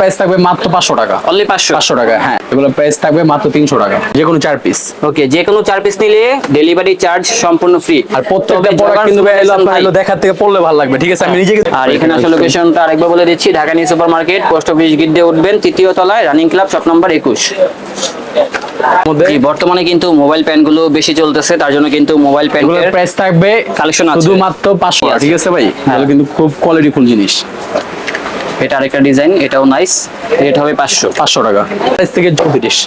Price থাকবে মাত্র পাঁচশো টাকা। অনলি পাঁচশো? পাঁচশো টাকা হ্যাঁ। এগুলো প্রাইস থাকবে মাত্র তিনশো টাকা যে কোনো চার পিস ওকে যে কোনো চার পিস নিলে ডেলিভারি চার্জ সম্পূর্ণ ফ্রি আর প্রত্যেকটা প্রোডাক্ট কিন্তু দেখার থেকে পড়লে ভালো লাগবে ঠিক আছে? আমি নিজে আর এখানে আসলে লোকেশনটা আরেকবার বলে দিচ্ছি Dhaka new super market post office gate দিয়ে উঠবেন তৃতীয় তলায় রানিং ক্লাব শপ নাম্বার একুশ। বর্তমানে কিন্তু মোবাইল প্যানগুলো বেশি চলতেছে তার জন্য কিন্তু মোবাইল প্যান এগুলোর প্রাইস থাকবে কালেকশন আছে। শুধুমাত্র পাঁচশো। ঠিক আছে ভাই? হ্যাঁ। কিন্তু খুব কোয়ালিটিফুল জিনিস। এটা আরেকটা ডিজাইন এটাও নাইস রেট হবে পাঁচশো পাঁচশো টাকা। প্রাইস থেকে চৌত্রিশ।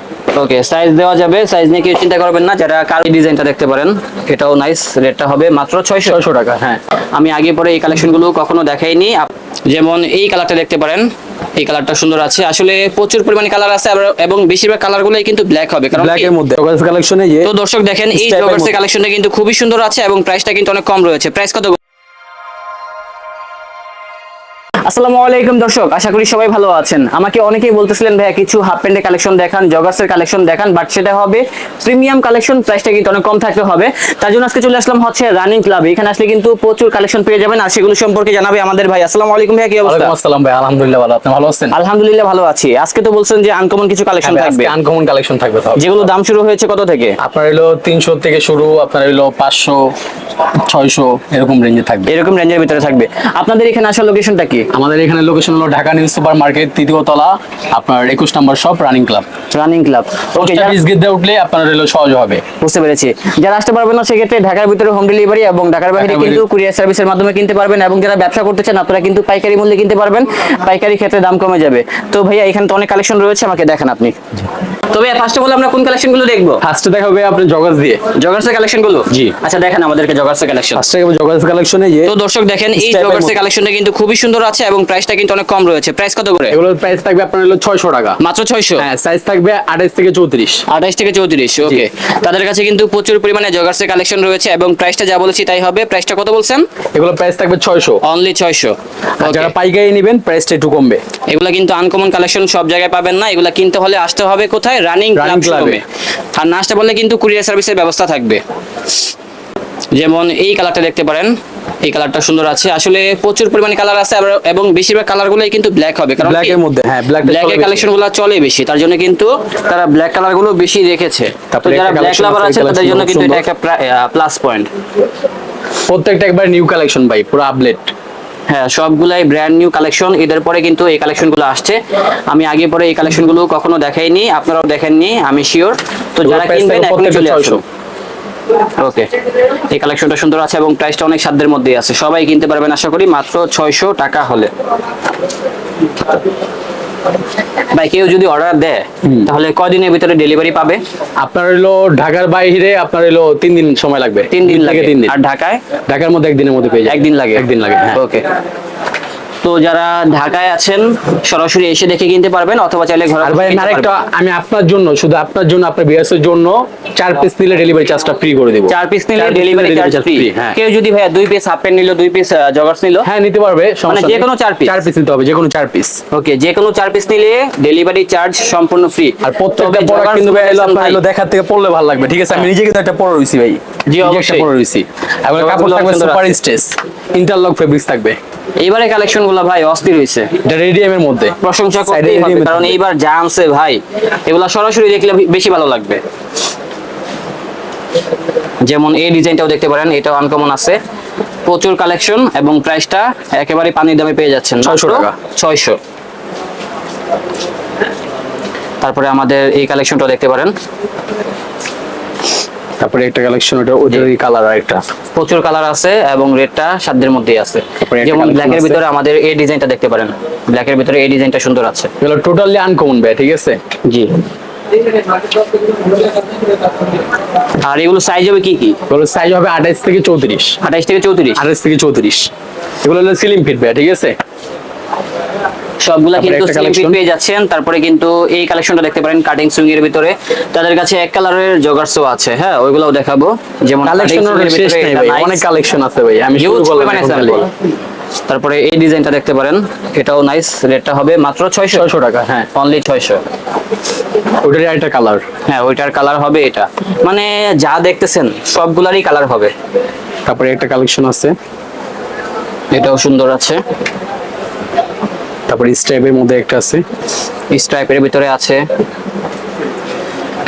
ওকে সাইজ দেওয়া যাবে সাইজ নিয়ে কেউ চিন্তা করবেন না যারা কাল ডিজাইনটা দেখতে পারেন এটাও নাইস রেটটা হবে মাত্র ছয়শো। ছয়শো টাকা হ্যাঁ। আমি আগে পরে এই কালেকশনগুলো কখনো দেখাইনি। যেমন এই কালারটা দেখতে পারেন এই কালারটা সুন্দর আছে। আসলে প্রচুর পরিমাণে কালার আছে এবং বেশিরভাগ কালারগুলোই কিন্তু ব্ল্যাক হবে। কারণ ব্ল্যাক এর মধ্যে। জগার্স কালেকশনে যে তো দর্শক দেখেন এই জগার্সের কালেকশনটা কিন্তু খুবই সুন্দর আছে এবং প্রাইসটা কিন্তু অনেক কম রয়েছে। প্রাইস কত? আসসালামু আলাইকুম দর্শক আশা করি সবাই ভালো আছেন। আমাকে অনেকেই বলতেছিলেন ভাইয়া কিছু হাফ প্যান্টের কালেকশন দেখান জগার্সের কালেকশন দেখান বাট সেটা হবে প্রিমিয়াম কালেকশন প্রাইসটা কিন্তু অনেক কম থাকতে হবে। তার জন্য আজকে চলে আসলাম হচ্ছে রানিং ক্লাবে এখানে আসলে কিন্তু প্রচুর কালেকশন পেয়ে যাবেন আর সেগুলো সম্পর্কে জানাবে আমাদের ভাই। আসসালামু আলাইকুম ভাইয়া কি অবস্থা? আসসালাম ভাই আলহামদুলিল্লাহ ভালো। আপনি ভালো আছেন? আলহামদুলিল্লাহ ভালো আছি। আজকে তো বলছেন যে আনকমন কিছু কালেকশন থাকবে। আনকমন কালেকশন থাকবে যেগুলো দাম শুরু হয়েছে কত থেকে? আপনার হলো তিনশো থেকে শুরু আপনার হলো পাঁচশো ছয়শো এরকম রেঞ্জে থাকবে। এরকম রেঞ্জের ভিতরে থাকবে। আপনাদের এখানে আসার লোকেশনটা কি? আমাদের এখানে লোকেশন হলো ঢাকা নিউ সুপার মার্কেট তৃতীয় তলা আপনার একুশ নম্বর shop running club running club okay office gate দিয়ে উঠলে আপনার হলো সহজ হবে। বুঝতে পেরেছি। যারা আসতে পারবেন না সেক্ষেত্রে ঢাকার ভিতরে হোম ডেলিভারি এবং ঢাকার বাইরে কিন্তু কুরিয়ার সার্ভিসের মাধ্যমে কিনতে পারবেন এবং যারা ব্যবসা করতে চান আপনারা কিন্তু পাইকারি মূল্যে কিনতে পারবেন। পাইকারি ক্ষেত্রে দাম কমে যাবে। তো ভাইয়া এখানে তো অনেক কালেকশন রয়েছে আমাকে দেখান আপনি। তবে ফার্স্ট অফ অল আমরা কোন কালেকশনগুলো দেখব? ফার্স্টে দেখা হবে আপনার জগাস দিয়ে। জগার্সের কালেকশনগুলো জি। আচ্ছা দেখেন আমাদেরকে জগার্সের কালেকশন ফার্স্টে জগাস কালেকশনে যে তো দর্শক দেখেন এই Step এর জগার্সের কালেকশনটা কিন্তু খুবই সুন্দর আছে এবং প্রাইসটা কিন্তু অনেক কম রয়েছে। প্রাইস কত করে? এগুলোর প্রাইস থাকবে আপনার হলো ছয়শো টাকা। মাত্র ছয়শো? হ্যাঁ সাইজ থাকবে আঠাইশ থেকে চৌত্রিশ। আঠাইশ থেকে চৌত্রিশ ওকে তাদের কাছে কিন্তু প্রচুর পরিমাণে জগার্সের কালেকশন রয়েছে এবং প্রাইসটা যা বলেছি তাই হবে। প্রাইসটা কত বলছেন? এগুলোর প্রাইস থাকবে ছয়শো। অনলি ছয়শো আর যারা পাইকারি নেবেন প্রাইসটা একটু কমবে। এগুলা কিন্তু আনকমন কালেকশন সব জায়গায় পাবেন না। এগুলা কিনতে হলে আসতে হবে কোথায়? রানিং ক্লাব আর না আসতে পারলে কিন্তু কুরিয়ার সার্ভিসের ব্যবস্থা থাকবে। যেমন এই কালারটা দেখতে পারেন এই কালারটা সুন্দর আছে। আসলে প্রচুর পরিমাণে কালার আছে এবং বেশিরভাগ কালারগুলোই কিন্তু ব্ল্যাক হবে কারণ ব্ল্যাক এর মধ্যে হ্যাঁ ব্ল্যাক ব্ল্যাকের কালেকশনগুলো চলে বেশি। তার জন্য কিন্তু তারা ব্ল্যাক কালারগুলো বেশি রেখেছে। তো যারা ব্ল্যাক লাভার আছে, তাদের জন্য কিন্তু এটা একটা প্লাস পয়েন্ট প্রত্যেকটা একবার নিউ কালেকশন ভাই পুরো আপডেট হ্যাঁ সবগুলাই ব্র্যান্ড নিউ কালেকশন এদের পরে কিন্তু এই কালেকশনগুলো আসছে। আমি আগে পরে এই কালেকশনগুলো কখনো দেখাইনি আপনারাও দেখেননি আমি শিওর তো যারা কিনবেন এখনই চলে আসুন। ওকে এই কালেকশনটা সুন্দর আছে এবং প্রাইসটা অনেক সাধ্যের মধ্যেই আছে। সবাই কিনতে পারবেন আশা করি মাত্র ছয়শো টাকা হলে। ভাই কেউ যদি অর্ডার দেয় তাহলে কয়দিনের ভিতরে ডেলিভারি পাবে? আপনার হলো ঢাকার বাইরে আপনার হলো তিন দিন সময় লাগবে। তিন দিন লাগে। তিন দিন। আর ঢাকায়? ঢাকার মধ্যে একদিনের মধ্যে পেয়ে একদিন লাগে। একদিন লাগে হ্যাঁ। ওকে তো যারা ঢাকায় আছেন সরাসরি এসে দেখে কিনতে পারবেন অথবা চাইলে ঘরে আর ভাই আরেকটা আমি আপনার জন্য শুধু আপনার জন্য আপনার বিয়াসের জন্য চার পিস নিলে ডেলিভারি চার্জটা ফ্রি করে দেবো। চার পিস নিলে ডেলিভারি চার্জ ফ্রি হ্যাঁ। কেউ যদি ভাইয়া দুই পিস হাফ প্যান্ট নিল দুই পিস জগার্স নিল হ্যাঁ নিতে পারবে সমস্যা যে কোনো চার piece? চার পিস নিতে হবে যে কোনো চার পিস ওকে যে কোনো চার পিস নিলে ডেলিভারি চার্জ সম্পূর্ণ ফ্রি আর প্রত্যেকটা প্রোডাক্ট কিন্তু ভাই এলো আপনার এলো দেখার থেকে পড়লে ভালো লাগবে। ঠিক আছে আমি নিজে কিন্তু একটা পরে রইছি ভাই। জি, অবশ্যই। পরে রইছি জগাগুলো কাপড় থাকবে সুপার আছে। ইন্টারলক ফেব্রিক্স থাকবে। এইবারে কালেকশন গুলো ভাই অস্থির হয়েছে এটা রেডিয়াম এর মধ্যে। প্রশংসা করতেই হবে কারণ এইবার যা আনছে ভাই এগুলা সরাসরি দেখলে বেশি ভালো লাগবে। যেমন এই ডিজাইনটাও দেখতে পারেন এটাও আনকমন আছে। প্রচুর কালেকশন এবং প্রাইসটা একেবারে পানির দামে পেয়ে যাচ্ছেন 600 টাকা। ছয়শো। তারপরে আমাদের এই কালেকশনটা দেখতে পারেন। তারপরে একটা কালেকশন ওটা ওটারই কালার আর একটা প্রচুর কালার আছে এবং রেটটা সাধ্যের মধ্যেই আছে। যেমন collection ব্ল্যাকের ভিতরে আমাদের এই ডিজাইনটা দেখতে পারেন। ব্ল্যাকের ভিতরে এই ডিজাইনটা সুন্দর আছে। এগুলো টোটালি আনকমন ভাই ঠিক আছে? জি। আর এগুলো সাইজ হবে কি কি? এগুলো সাইজ হবে আঠাইশ থেকে চৌত্রিশ। আঠাইশ থেকে চৌত্রিশ। আঠাইশ থেকে চৌত্রিশ। এগুলো হলো সিলিং ফিট ভাই ঠিক আছে? সবগুলা কিন্তু স্লিম ফিট পেয়ে যাচ্ছেন। তারপরে কিন্তু এই কালেকশনটা দেখতে পারেন কাটিং সুইং এর ভিতরে। তাদের কাছে এক কালারের জগার্সও আছে হ্যাঁ ওইগুলোও দেখাবো। যেমন কালেকশন cutting swing এর শেষ ভাই অনেক কালেকশন আছে ভাই আমি শুরু করলাম তারপরে এই ডিজাইনটা দেখতে পারেন এটাও নাইস রেটটা হবে মাত্র ছয়শো। ছয়শো টাকা হ্যাঁ। অনলি ছয়শো। ওটার একটা কালার হ্যাঁ ওইটার কালার হবে এটা। মানে যা দেখতেছেন সবগুলারই কালার হবে। তারপরে একটা কালেকশন আছে। এটাও সুন্দর আছে। তারপর স্ট্রাইপের মধ্যে একটা আছে। স্ট্রাইপের ভিতরে আছে।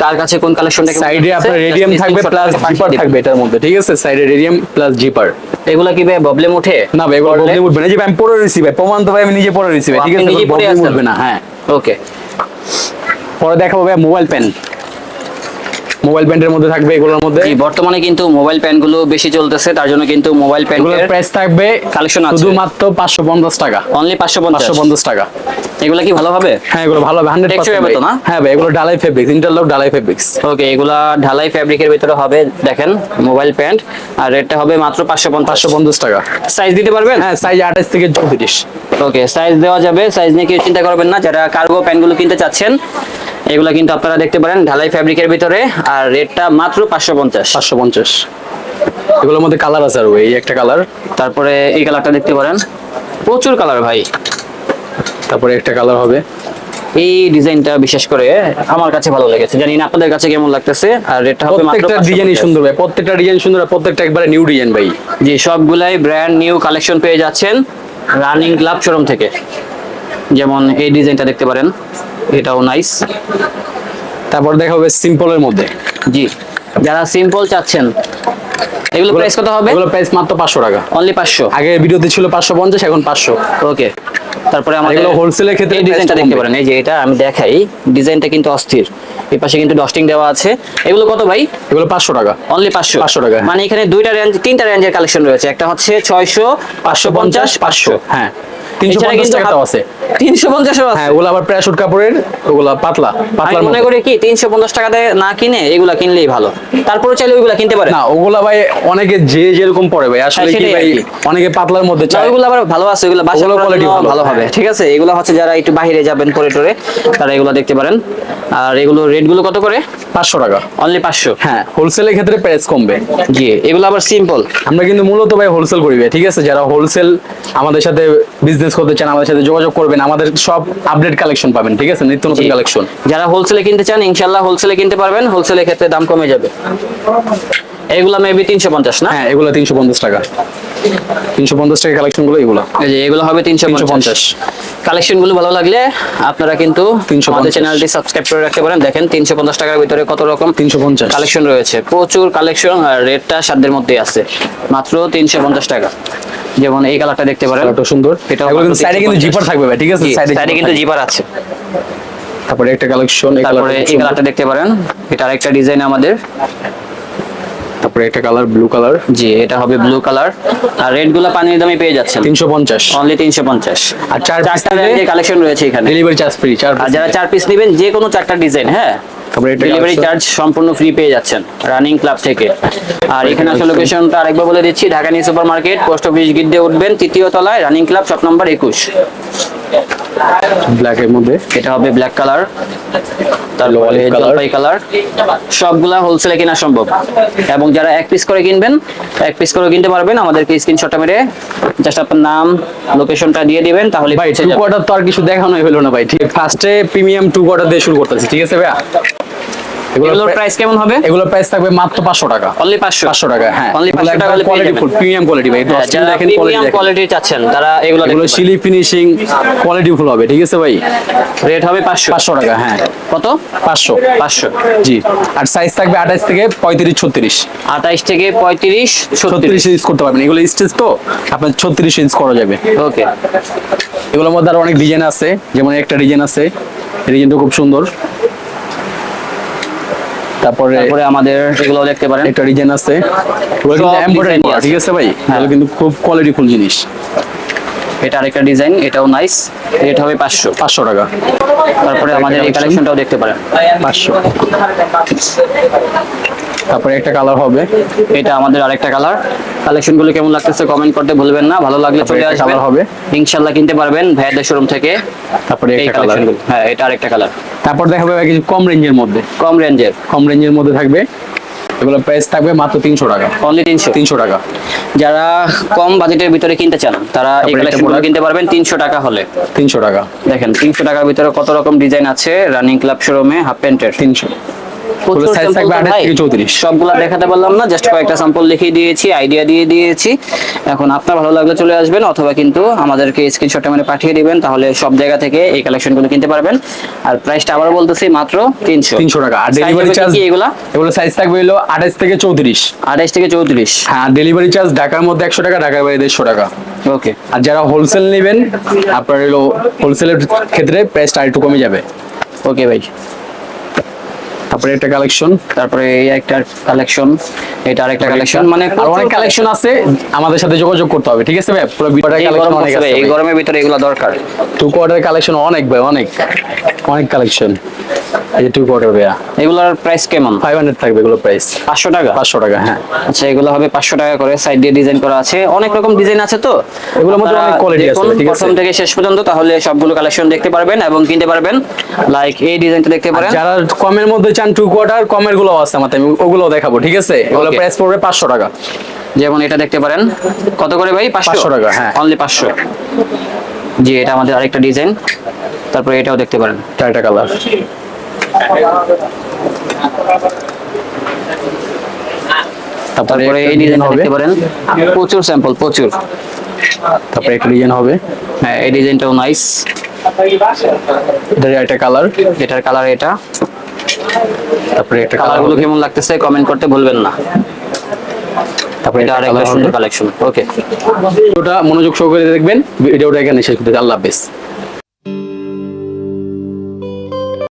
কার কাছে কোন কালেকশনটা সাইডে আপনার রেডিয়াম থাকবে প্লাস জিপার থাকবে এটার মধ্যে ঠিক আছে? সাইডে রেডিয়াম প্লাস জিপার এগুলা কি ভাই প্রবলেম ওঠে? না ভাই এগুলো প্রবলেম উঠবে না। যে আমি পরে রিসিভ ভাই প্রমাণ তো ভাই আমি নিজে পরে রিসিভ ঠিক আছে? প্রবলেম উঠবে না হ্যাঁ। ওকে পরে দেখাবো ভাই মোবাইল পেন মোবাইল প্যান্টের মধ্যে থাকবে এগুলোর মধ্যে? বর্তমানে কিন্তু মোবাইল প্যানগুলো বেশি চলতেছে তার জন্য কিন্তু মোবাইল প্যান্টের প্রাইস থাকবে কালেকশন আছে। শুধুমাত্র পাঁচশো পঞ্চাশ টাকা। অনলি পাঁচশো পাঁচশো পঞ্চাশ পঞ্চাশ টাকা। এগুলা কি ভালো হবে? হ্যাঁ এগুলো ভালো হবে হান্ড্রেড টেকসই হবে তো না? হ্যাঁ ভাই এগুলো ডালাই ফেব্রিক্স ইন্টারলক ডালাই ফেব্রিক্স ওকে এগুলা ঢালাই ফ্যাব্রিকের ভিতরে হবে দেখেন মোবাইল প্যান্ট আর রেটটা হবে মাত্র পাঁচশো পঞ্চাশ। পাঁচশো পঞ্চাশ টাকা। সাইজ দিতে পারবেন? হ্যাঁ সাইজ আঠাশ থেকে চৌত্রিশ। ওকে সাইজ দেওয়া যাবে সাইজ নিয়ে কেউ চিন্তা করবেন না যারা কার্গো প্যান্টগুলো কিনতে চাচ্ছেন এগুলো কিন্তু আপনারা দেখতে পারেন ঢালাই ফ্যাব্রিকের ভিতরে আর রেটটা মাত্র পাঁচশো পঞ্চাশ। পাঁচশো পঞ্চাশ। এগুলোর মধ্যে কালার আছে আর এই একটা কালার তারপরে এই কালারটা দেখতে পারেন। প্রচুর কালার ভাই। তারপরে একটা কালার হবে। এই ডিজাইনটা বিশেষ করে আমার কাছে ভালো লেগেছে। জানি না আপনাদের কাছে কেমন লাগতেছে আর রেটটা হবে মাত্র প্রত্যেকটা ডিজাইনই সুন্দর ভাই প্রত্যেকটা ডিজাইন সুন্দর প্রত্যেকটা একবারে নিউ ডিজাইন ভাই। জি সবগুলাই ব্র্যান্ড নিউ কালেকশন পেয়ে যাচ্ছেন রানিং ক্লাব শোরুম থেকে। যেমন এই ডিজাইনটা দেখতে পারেন। এটাও নাইস তারপর দেখা হবে সিম্পলের মধ্যে। জি। যারা সিম্পল চাচ্ছেন এগুলো প্রাইস কত হবে? এগুলো প্রাইস মাত্র পাঁচশো টাকা। অনলি পাঁচশো? আগের ভিডিওতে ছিল পাঁচশো পঞ্চাশ এখন পাঁচশো। ওকে তারপরে আমাদের এগুলো এর ক্ষেত্রে ডিজাইনটা দেখতে পারেন। এই যে এটা আমি দেখাই ডিজাইনটা কিন্তু অস্থির। এই পাশে কিন্তু ডস্টিং দেওয়া আছে। এগুলো কত ভাই? এগুলো পাঁচশো টাকা। অনলি পাঁচশো? 500 টাকা। মানে এখানে দুইটা রেঞ্জ তিনটা রেঞ্জের কালেকশন রয়েছে। একটা হচ্ছে ছয়শো পাঁচশো পঞ্চাশ পাঁচশো। হ্যাঁ। টাকাও আছে। আছে। হ্যাঁ ওগুলো আবার প্যারাশুট কাপড়ের ওগুলো পাতলা আমি মনে মধ্যে কি তিনশো পঞ্চাশ টাকাতে না কিনে এগুলা কিনলেই ভালো। তারপরে চাইলে ওইগুলা কিনতে পারে না ওগুলা ভাই অনেকে যে যেরকম পরে ভাই আসলে কি ভাই অনেকে পাতলার মধ্যে চায়। ওইগুলো আবার ভালো আছে ওইগুলো বাসা ওগুলো করার quality জন্য ভালো, ভালো হবে। হ্যাঁ। ঠিক আছে এগুলো হচ্ছে যারা একটু বাইরে যাবেন তারা এগুলো দেখতে পারেন। আর এগুলো রেটগুলো কত করে? পাঁচশো টাকা। অনলি পাঁচশো। হ্যাঁ হোলসেলের ক্ষেত্রে প্রাইস কমবে। জি এগুলো আবার সিম্পল আমরা কিন্তু মূলত ভাই হোলসেল করি ঠিক আছে? যারা হোলসেল আমাদের সাথে বিজনেস করতে চান আমাদের সাথে যোগাযোগ করবেন আমাদের সব আপডেট কালেকশন পাবেন ঠিক আছে? নিত্য নতুন কালেকশন যারা হোলসেলে কিনতে চান ইনশাল্লাহ হোলসেলে কিনতে পারবেন হোলসেলের ক্ষেত্রে দাম কমে যাবে। এগুলো মেবি তিনশো পঞ্চাশ না? হ্যাঁ এগুলো তিনশো পঞ্চাশ টাকা। তিনশো পঞ্চাশ টাকা কালেকশনগুলো এগুলো। এই যে এগুলো হবে তিনশো পঞ্চাশ। 350 কালেকশন ভালো লাগলে আপনারা কিন্তু আমাদের চ্যানেলটি সাবস্ক্রাইব করে রাখতে পারেন। দেখেন তিনশো পঞ্চাশ টাকার ভিতরে কত রকম 350 কালেকশন রয়েছে। প্রচুর কালেকশন আর রেটটা সাধ্যের মধ্যেই আছে। মাত্র তিনশো পঞ্চাশ টাকা। যেমন এই কালারটা দেখতে পারেন। কালারটা সুন্দর। কিন্তু সাইডে কিন্তু জিপার থাকবে ভাই ঠিক আছে? সাইডে সাইডে কিন্তু জিপার আছে। তারপরে একটা কালেকশন এই কালারটা দেখতে পারেন। এটা আরেকটা ডিজাইন আমাদের। তারপরে একটা কালার ব্লু কালার জি এটা হবে ব্লু কালার আর রেডগুলো পানির দামে পেয়ে যাচ্ছেন। তিনশো পঞ্চাশ। অনলি তিনশো পঞ্চাশ। আর চার চারটা কালেকশন রয়েছে এখানে। ডেলিভারি চার্জ ফ্রি চার আর যারা চার পিস নেবেন যে কোনো চারটা ডিজাইন হ্যাঁ? ডেলিভারি চার্জ সম্পূর্ণ ফ্রি পেয়ে যাচ্ছেন রানিং ক্লাব থেকে। আর এখানে আসলে লোকেশনটা আরেকবার বলে দিচ্ছি Dhaka new super market post office gate দিয়ে উঠবেন তৃতীয় তলায় রানিং ক্লাব শপ নম্বর একুশ। ব্ল্যাক এর মধ্যে। এটা হবে ব্ল্যাক কালার তারপরে জলপাই কালার সবগুলা হোলসেলে কেনা সম্ভব। এবং যারা এক পিস করে কিনবেন এক পিস করে কিনতে পারবেন আমাদেরকে স্ক্রিনশটটা মেরে জাস্ট আপনার নাম লোকেশনটা দিয়ে দিবেন তাহলে ভাই টু। কোয়ার্টার তো আর কিছু দেখানোই হলো না ভাই। ঠিক ফার্স্টে প্রিমিয়াম টু কোয়ার্টার দিয়ে শুরু করতেছি ঠিক আছে ভাইয়া? এগুলোর এগুলোর প্রাইস কেমন হবে? এগুলোর প্রাইস থাকবে মাত্র পাঁচশো টাকা। অনলি পাঁচশো। পাঁচশো টাকা হ্যাঁ। অনলি পাঁচশো টাকা কোয়ালিটি ফুল প্রিমিয়াম কোয়ালিটি ভাই। একটু হ্যাঁ, অস্ট্রেল যারা দেখেন প্রিমিয়াম দেখেন। চাচ্ছেন তারা এগুলো এগুলো দেখতে ফিনিশিং কোয়ালিটি ফুল হবে ঠিক আছে ভাই? রেট হবে পাঁচশো। পাঁচশো টাকা হ্যাঁ। কত? পাঁচশো। পাঁচশো। জি। আর সাইজ থাকবে আঠাশ থেকে পঁয়ত্রিশ ছত্রিশ। আঠাইশ থেকে ইঞ্চ করতে পারবেন। এগুলো স্টেজ তো আপনার ইঞ্চ করা যাবে। ওকে এগুলোর মধ্যে আরও অনেক ডিজাইন আছে। যেমন একটা ডিজাইন আছে। ডিজাইনটা খুব সুন্দর। তারপরে তারপরে আমাদের এগুলো দেখতে পারেন। একটা ডিজাইন আছে। ওগুলো কিন্তু এমব্রয়ডারি। ঠিক আছে ভাই? হ্যাঁ। এগুলো কিন্তু খুব কোয়ালিটি ফুল জিনিস। এটা আরেকটা ডিজাইন এটাও নাইস রেট হবে পাঁচশো। পাঁচশো টাকা। তারপরে আমাদের এই কালেকশনটাও দেখতে পারেন। পাঁচশো। তারপরে একটা কালার হবে। এটা আমাদের আরেকটা কালার কালেকশনগুলো কেমন লাগতেছে কমেন্ট করতে ভুলবেন না। ভালো লাগলে চলে আসবেন। হবে। ইনশাআল্লাহ কিনতে পারবেন ভাইয়াদের শোরুম থেকে। তারপরে একটা কালার হ্যাঁ এটা আরেকটা কালার তারপর দেখা যাবে কিছু কম রেঞ্জের মধ্যে কম রেঞ্জের কম রেঞ্জের মধ্যে থাকবে। এগুলো প্রাইস থাকবে মাত্র তিনশো টাকা। অনলি তিনশো? তিনশো টাকা। যারা কম বাজেটের ভিতরে কিনতে চান তারা এই কালেকশনগুলো কিনতে পারবেন তিনশো টাকা হলে। তিনশো টাকা। দেখেন তিনশো টাকার ভিতরে কত রকম ডিজাইন আছে? রানিং ক্লাব শোরুমে হাফ প্যান্টের তিনশো। সাইজ থাকবে। থেকে সবগুলা দেখাতে পারলাম না জাস্ট কয়েকটা স্যাম্পল দেখিয়ে দিয়েছি আইডিয়া দিয়ে দিয়েছি। এখন আপনার ভালো লাগলে চলে আসবেন অথবা কিন্তু আমাদেরকে স্ক্রিনশটটা মানে পাঠিয়ে দিবেন তাহলে সব জায়গা থেকে এই কালেকশনগুলো কিনতে পারবেন। আর প্রাইসটা আবার বলতেছি মাত্র তিনশো। তিনশো টাকা। আর ডেলিভারি চার্জ এগুলা? এগুলো সাইজ থাকবে হলো আঠাশ থেকে চৌত্রিশ। আঠাইশ থেকে চৌত্রিশ। হ্যাঁ ডেলিভারি চার্জ ঢাকার মধ্যে একশো টাকা ঢাকার বাইরে দেড়শো টাকা। ওকে আর যারা হোলসেল নেবেন আপনার হলো হোলসেলের ক্ষেত্রে প্রাইসটা একটু কমে যাবে। ওকে ভাই। তারপরে একটা কালেকশন তারপরে এই একটা কালেকশন এটা আরেকটা কালেকশন মানে আর অনেক কালেকশন আছে আমাদের সাথে যোগাযোগ করতে হবে ঠিক আছে ভাই? পুরো এই কালেকশন অনেক আছে এই গরমের ভিতরে এগুলো দরকার। টু কোয়ার্টার কালেকশন অনেক ভাই অনেক অনেক কালেকশন এই যে টু এগুলোর প্রাইস কেমন? ফাইভ হান্ড্রেড থাকবে এগুলো প্রাইস পাঁচশো টাকা? পাঁচশো টাকা হ্যাঁ। আচ্ছা এগুলো হবে পাঁচশো টাকা করে। সাইড দিয়ে ডিজাইন করা আছে। অনেক রকম ডিজাইন আছে তো? এগুলোর মধ্যে অনেক quality আছে, ঠিক আছে? প্রথম থেকে শেষ পর্যন্ত তাহলে সবগুলো কালেকশন দেখতে পারবেন এবং কিনতে পারবেন। লাইক এই ডিজাইনটা দেখতে পারেন। যারা কমের মধ্যে চান টু কোয়ার্টার কমেরগুলো আছে আমাদের। আমি ওগুলো দেখাবো ঠিক আছে? এগুলো প্রাইস পড়বে পাঁচশো টাকা। যেমন এটা দেখতে পারেন। কত করে ভাই? পাঁচশো? 500 টাকা, হ্যাঁ। অনলি পাঁচশো। জি এটা আমাদের আরেকটা ডিজাইন তারপরে এটাও দেখতে পারেন। চারটা কালার তারপরে এই ডিজাইন হবে। পারেন। প্রচুর স্যাম্পল প্রচুর। তারপরে একটা ডিজাইন হবে। হ্যাঁ এই ডিজাইনটাও নাইস এটার একটা কালার এটার কালার এটা। তারপরে একটা কালার কালারগুলো কেমন লাগতেছে কমেন্ট করতে ভুলবেন না। তারপরে এটা আরেকটা সুন্দর কালেকশন ওকে ওটা মনোযোগ সহকারে দেখবেন। ভিডিওটা এখানে শেষ করতে আল্লাহ হাফেজ।